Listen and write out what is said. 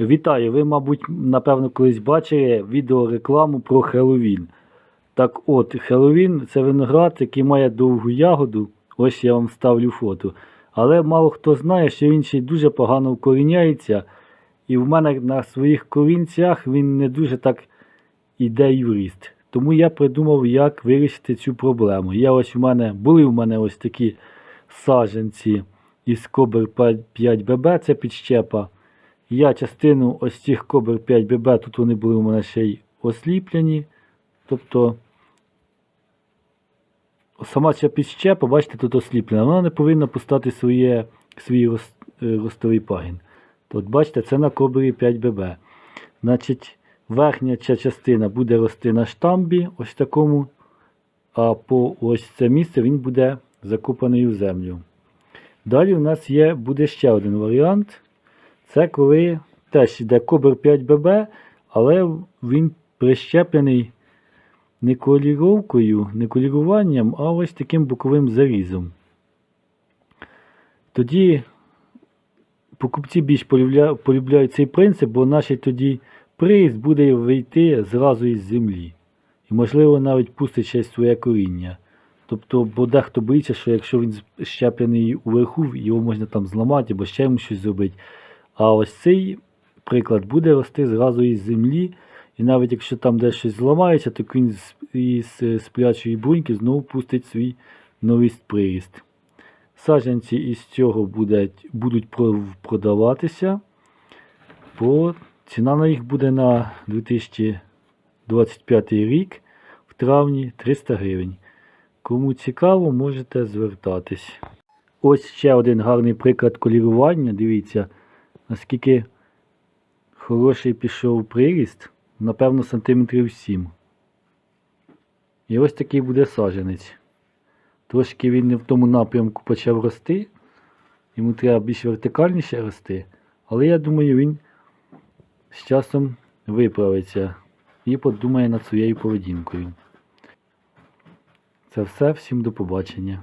Вітаю! Ви, мабуть, напевно, колись бачили відеорекламу про Хеллоуін. Так от, Хеллоуін це виноград, який має довгу ягоду. Ось я вам ставлю фото. Але мало хто знає, що він ще й дуже погано вкоріняється. І в мене на своїх корінцях він не дуже так іде ріст. Тому я придумав, як вирішити цю проблему. Я ось у мене, були в мене ось такі саджанці із Кобер 5 ББ, це підщепа. Я частину ось цих Кобер 5 ББ, тут вони були у мене ще й осліплені. Тобто сама ця підщепа, бачите, тут осліплена, вона не повинна пускати своє, свій рост, е, ростовий пагін. От бачите, це на Кобері 5 ББ. Значить, верхня ця частина буде рости на штамбі, ось такому, а по ось це місце він буде закопаний у землю. Далі у нас є, буде ще один варіант. Це коли теж йде Кобер 5 ББ, але він прищеплений не коліровкою, не коліруванням, а ось таким боковим зарізом. Тоді покупці більш полюбляють цей принцип, бо наш тоді приїзд буде вийти зразу із землі. І, можливо, навіть пустить ще своє коріння. Тобто, бо дехто боїться, що якщо він щеплений уверху, його можна там зламати або ще йому щось зробити. А ось цей приклад буде рости зразу із землі. І навіть якщо там десь щось зламається, то він із е, сплячої бруньки знову пустить свій новий приріст. Саджанці із цього будуть, будуть продаватися. По, ціна на їх буде на 2025 рік в травні 300 гривень. Кому цікаво, можете звертатись. Ось ще один гарний приклад колірування. Дивіться, наскільки хороший пішов приріст, напевно, сантиметрів 7. І ось такий буде саджанець. Трошки він не в тому напрямку почав рости. Йому треба більш вертикальніше рости. Але я думаю, він з часом виправиться і подумає над своєю поведінкою. Це все. Всім до побачення.